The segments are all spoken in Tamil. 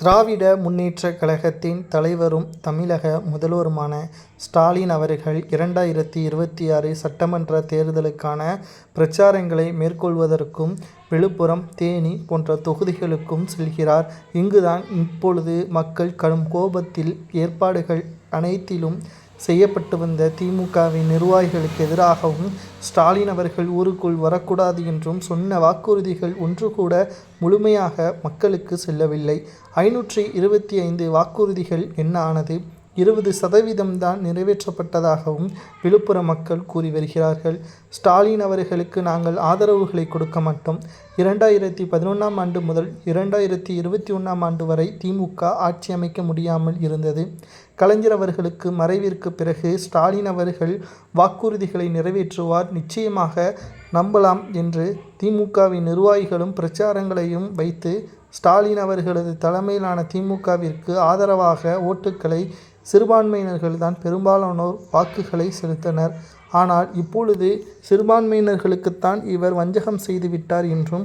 திராவிட முன்னேற்றக் கழகத்தின் தலைவரும் தமிழக முதல்வருமான ஸ்டாலின் அவர்கள் இரண்டாயிரத்தி இருபத்தி ஆறு சட்டமன்ற தேர்தலுக்கான பிரச்சாரங்களை மேற்கொள்வதற்கும் விழுப்புரம் தேனி போன்ற தொகுதிகளுக்கும் செல்கிறார். இங்குதான் இப்பொழுது மக்கள் கடும் கோபத்தில் ஏற்பாடுகள் அனைத்திலும் செய்யப்பட்டு வந்த திமுகவின் நிர்வாகிகளுக்கு எதிராகவும் ஸ்டாலின் அவர்கள் ஊருக்குள் வரக்கூடாது என்றும் சொன்ன வாக்குறுதிகள் ஒன்று கூட முழுமையாக மக்களுக்கு செல்லவில்லை. ஐநூற்றி இருபத்தி ஐந்து வாக்குறுதிகள் என்ன ஆனது? இருபது சதவீதம்தான் நிறைவேற்றப்பட்டதாகவும் விழுப்புரம் மக்கள் கூறி வருகிறார்கள். ஸ்டாலின் அவர்களுக்கு நாங்கள் ஆதரவுகளை கொடுக்க மாட்டோம். இரண்டாயிரத்தி பதினொன்றாம் ஆண்டு முதல் இரண்டாயிரத்தி இருபத்தி ஒன்றாம் ஆண்டு வரை திமுக ஆட்சி அமைக்க முடியாமல் இருந்தது. கலைஞர் அவர்களுக்கு மறைவிற்கு பிறகு ஸ்டாலின் அவர்கள் வாக்குறுதிகளை நிறைவேற்றுவார். நிச்சயமாக நம்பலாம் என்று திமுகவின் நிர்வாகிகளும் பிரச்சாரங்களையும் வைத்து ஸ்டாலின் அவர்களது தலைமையிலான திமுகவிற்கு ஆதரவாக ஓட்டுக்களை சிறுபான்மையினர்கள் தான் பெரும்பாலானோர் வாக்குகளை செலுத்தினர். ஆனால் இப்பொழுது சிறுபான்மையினர்களுக்குத்தான் இவர் வஞ்சகம் செய்துவிட்டார் என்றும்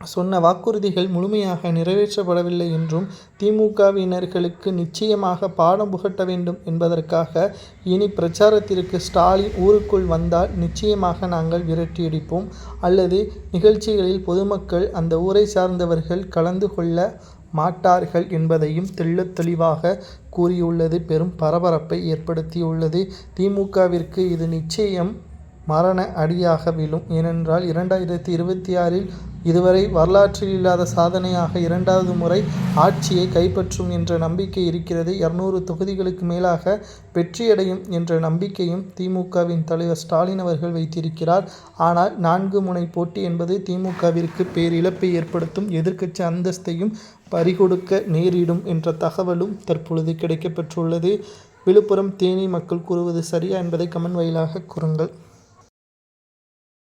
சொன்ன வாக்குறுதிகள் முழுமையாக நிறைவேற்றப்படவில்லை என்றும் திமுகவினர்களுக்கு நிச்சயமாக பாடம் புகட்ட வேண்டும் என்பதற்காக இனி பிரச்சாரத்திற்கு ஸ்டாலின் ஊருக்குள் வந்தால் நிச்சயமாக நாங்கள் விரட்டியடிப்போம் அல்லது நிகழ்ச்சிகளில் பொதுமக்கள் அந்த ஊரை சார்ந்தவர்கள் கலந்து கொள்ள மாட்டார்கள் என்பதையும் தெள்ளத் தெளிவாக கூறியுள்ளது. பெரும் பரபரப்பை ஏற்படுத்தியுள்ளது. திமுகவிற்கு இது நிச்சயம் மரண அடியாக விழும். ஏனென்றால் இரண்டாயிரத்தி இருபத்தி ஆறில் இதுவரை வரலாற்றில் இல்லாத சாதனையாக இரண்டாவது முறை ஆட்சியை கைப்பற்றும் என்ற நம்பிக்கை இருக்கிறது. இருநூறு தொகுதிகளுக்கு மேலாக வெற்றியடையும் என்ற நம்பிக்கையும் திமுகவின் தலைவர் ஸ்டாலின் அவர்கள் வைத்திருக்கிறார். ஆனால் நான்கு முனை போட்டி என்பது திமுகவிற்கு பேரிழப்பை ஏற்படுத்தும் எதிர்க்கட்சி அந்தஸ்தையும் பறிகொடுக்க நேரிடும் என்ற தகவலும் தற்பொழுது கிடைக்கப்பெற்றுள்ளது. விழுப்புரம் தேனி மக்கள் கூறுவது சரியா என்பதை கமெண்ட் வாயிலாக கூறுங்கள்.